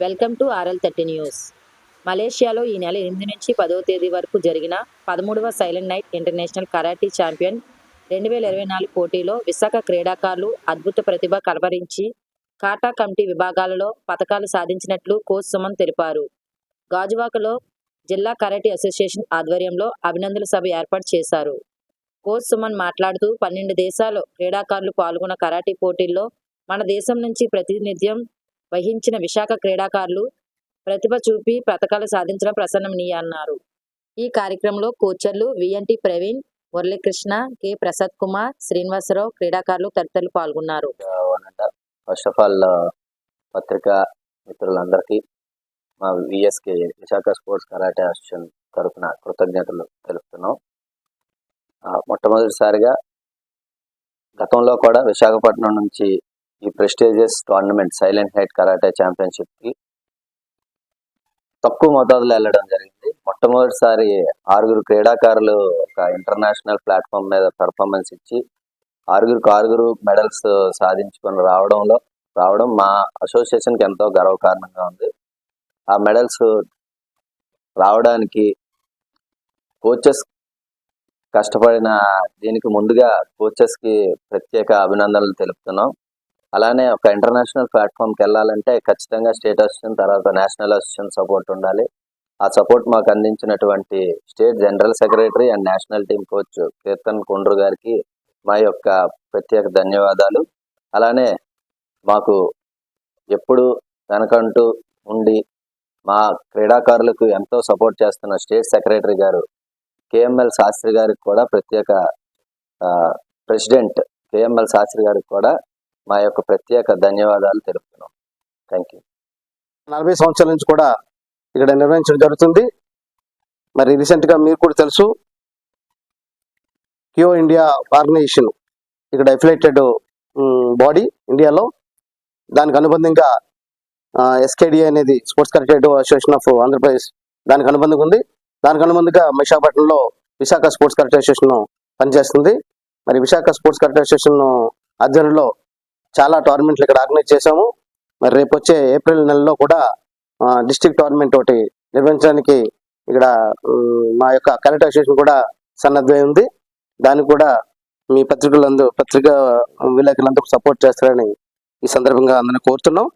Welcome to RL thirty news. మలేషియాలో ఈ నెల ఎనిమిది నుంచి పదవ తేదీ వరకు జరిగిన పదమూడవ silent knight international karate champion రెండు వేల ఇరవై నాలుగు పోటీలో విశాఖ క్రీడాకారులు అద్భుత ప్రతిభ కనబరించి కాటా కమిటీ విభాగాలలో పథకాలు సాధించినట్లు కోచ్ సుమన్ తెలిపారు. గాజువాకలో జిల్లా కరాటీ అసోసియేషన్ ఆధ్వర్యంలో అభినందన సభ ఏర్పాటు చేశారు. కోచ్ సుమన్ మాట్లాడుతూ పన్నెండు దేశాలు క్రీడాకారులు పాల్గొన్న కరాటీ పోటీల్లో మన దేశం నుంచి ప్రాతినిధ్యం వహించిన విశాఖ క్రీడాకారులు ప్రతిభ చూపి పథకాలు సాధించడం ప్రసన్నమనీయ అన్నారు ఈ కార్యక్రమంలో కోచర్లు విఎన్టి ప్రవీణ్ మురళీకృష్ణ కె. ప్రసాద్ కుమార్ శ్రీనివాసరావు క్రీడాకారులు తదితరులు పాల్గొన్నారు. ఫస్ట్ ఆఫ్ ఆల్ పత్రికా మిత్రులందరికీ మా VSK Visakha sports karate association తరఫున కృతజ్ఞతలు తెలుపుతున్నాం. మొట్టమొదటిసారిగా గతంలో కూడా విశాఖపట్నం నుంచి ఈ prestigious tournament silent height karate ఛాంపియన్షిప్కి తక్కువ మోతాదులో వెళ్ళడం జరిగింది. మొట్టమొదటిసారి ఆరుగురు క్రీడాకారులు ఒక ఇంటర్నేషనల్ ప్లాట్ఫామ్ మీద పెర్ఫార్మెన్స్ ఇచ్చి ఆరుగురికి ఆరుగురు మెడల్స్ సాధించుకొని రావడంలో రావడం మా అసోసియేషన్కి ఎంతో గర్వకారణంగా ఉంది. ఆ మెడల్స్ రావడానికి కోచెస్ కష్టపడిన దీనికి ముందుగా కోచెస్కి ప్రత్యేక అభినందనలు తెలుపుతున్నాం. అలానే ఒక ఇంటర్నేషనల్ ప్లాట్ఫామ్కి వెళ్ళాలంటే ఖచ్చితంగా స్టేట్ అసిస్టెంట్ తర్వాత నేషనల్ అసిస్టెంట్ సపోర్ట్ ఉండాలి. ఆ సపోర్ట్ మాకు అందించినటువంటి state general secretary and national team coach Keerthan Kundru గారికి మా యొక్క ప్రత్యేక ధన్యవాదాలు. అలానే మాకు ఎప్పుడు వెనకంటూ ఉండి మా క్రీడాకారులకు ఎంతో సపోర్ట్ చేస్తున్న స్టేట్ సెక్రటరీ గారు కేఎంఎల్ శాస్త్రి గారికి కూడా ప్రత్యేక ప్రెసిడెంట్ కేఎంఎల్ శాస్త్రి గారికి కూడా మా యొక్క ప్రత్యేక ధన్యవాదాలు తెలుపుతున్నాం. థ్యాంక్ యూ నలభై సంవత్సరాల నుంచి కూడా ఇక్కడ నిర్వహించడం జరుగుతుంది. మరి రీసెంట్గా మీరు కూడా తెలుసు కియో ఇండియా ఆర్గనైజేషన్ ఇక్కడ ఎఫిలేటెడ్ బాడీ ఇండియాలో దానికి అనుబంధంగా ఎస్కేడి అనేది sports corrected association of Andhra Pradesh దానికి అనుబంధంగా ఉంది. దానికి అనుబంధంగా విశాఖపట్నంలో విశాఖ స్పోర్ట్స్ కరెక్ట్ అసోసియేషన్ పనిచేస్తుంది. మరి విశాఖ స్పోర్ట్స్ కరెక్ట్ అసోసియేషన్ ఆధ్వర్యంలో చాలా టోర్నమెంట్లు ఇక్కడ ఆర్గనైజ్ చేశాము. మరి రేపు వచ్చే ఏప్రిల్ నెలలో కూడా డిస్ట్రిక్ట్ టోర్నమెంట్ ఒకటి నిర్వహించడానికి ఇక్కడ మా యొక్క కలెక్టర్ అసోసియేషన్ కూడా సన్నద్ధమై ఉంది. దానికి కూడా మీ పత్రికలందు పత్రిక విలేకరులందరూ సపోర్ట్ చేస్తారని ఈ సందర్భంగా అందరిని కోరుతున్నాం.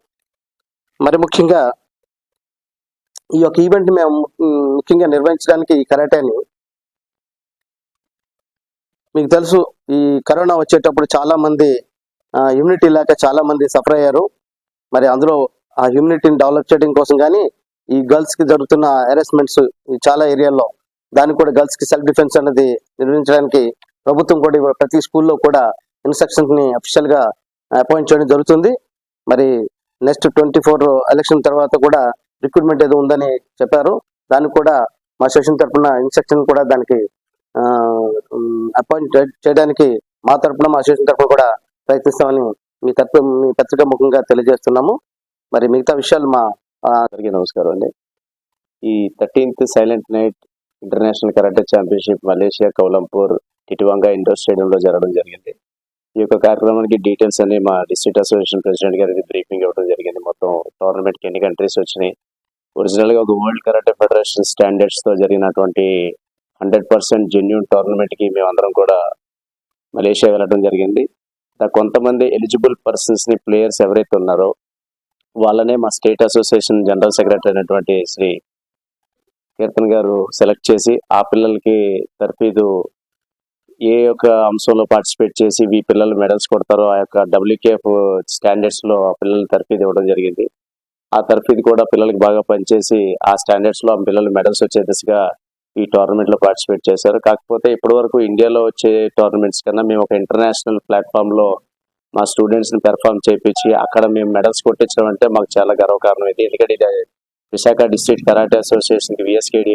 మరి ముఖ్యంగా ఈ యొక్క ఈవెంట్ మేము ముఖ్యంగా నిర్వహించడానికి ఈ కరాటేని మీకు తెలుసు ఈ కరోనా వచ్చేటప్పుడు చాలా మంది ఇమ్యూనిటీ లేక చాలా మంది సఫర్ అయ్యారు. మరి అందులో ఆ హ్యూమినిటీని డెవలప్ చేయడం కోసం కానీ ఈ గర్ల్స్కి జరుగుతున్న హెరాస్మెంట్స్ చాలా ఏరియాల్లో దాన్ని కూడా గర్ల్స్కి సెల్ఫ్ డిఫెన్స్ అనేది నిర్వహించడానికి ప్రభుత్వం కూడా ప్రతి స్కూల్లో కూడా ఇన్స్ట్రక్షన్స్ని అఫీషియల్గా అపాయింట్ చేయడం జరుగుతుంది. మరి నెక్స్ట్ ట్వంటీ ఫోర్ ఎలక్షన్ తర్వాత కూడా రిక్రూట్మెంట్ ఏదో ఉందని చెప్పారు. దానికి కూడా మా సెషన్ తరఫున ఇన్స్ట్రక్షన్ కూడా దానికి అపాయింట్ చేయడానికి మా తరఫున మా సెషన్ తరఫున కూడా ప్రయత్నిస్తామని మీ తరపు మీ పత్రిక ముఖంగా తెలియజేస్తున్నాము. మరి మిగతా విషయాలు మా అందరికీ నమస్కారం అండి. ఈ thirteenth silent knight international karate championship Malaysia Kuala Lumpur ఇటువంగా indoor స్టేడియంలో జరగడం జరిగింది. ఈ యొక్క కార్యక్రమానికి డీటెయిల్స్ అన్ని మా డిస్ట్రిక్ట్ అసోసియేషన్ ప్రెసిడెంట్ గారికి బ్రీఫింగ్ ఇవ్వడం జరిగింది. మొత్తం టోర్నమెంట్కి ఎన్ని కంట్రీస్ వచ్చినాయి. ఒరిజినల్గా ఒక వరల్డ్ కరాటే ఫెడరేషన్ స్టాండర్డ్స్తో జరిగినటువంటి హండ్రెడ్ పర్సెంట్ జెన్యున్ టోర్నమెంట్కి మేమందరం కూడా మలేషియా వెళ్ళడం జరిగింది. కొంతమంది ఎలిజిబుల్ పర్సన్స్ని ప్లేయర్స్ ఎవరైతే ఉన్నారో వాళ్ళనే మా స్టేట్ అసోసియేషన్ జనరల్ సెక్రటరీ అయినటువంటి శ్రీ కీర్తన్ గారు సెలెక్ట్ చేసి ఆ పిల్లలకి తర్ఫీదు ఏ యొక్క అంశంలో పార్టిసిపేట్ చేసి ఈ పిల్లలు మెడల్స్ కొడతారో ఆ యొక్క డబ్ల్యూకేఎఫ్ స్టాండర్డ్స్లో ఆ పిల్లలు తర్ఫీదు ఇవ్వడం జరిగింది. ఆ తర్ఫీదు కూడా పిల్లలకి బాగా పనిచేసి ఆ స్టాండర్డ్స్లో ఆ పిల్లలు మెడల్స్ వచ్చే దిశగా ఈ టోర్నమెంట్లో పార్టిసిపేట్ చేశారు. కాకపోతే ఇప్పటి వరకు ఇండియాలో వచ్చే టోర్నమెంట్స్ కన్నా మేము ఒక ఇంటర్నేషనల్ ప్లాట్ఫామ్లో మా స్టూడెంట్స్ని పెర్ఫామ్ చేయించి అక్కడ మేము మెడల్స్ కొట్టించడం అంటే మాకు చాలా గర్వకారణం ఇది. ఎందుకంటే ఇది Visakha district karate association VSKD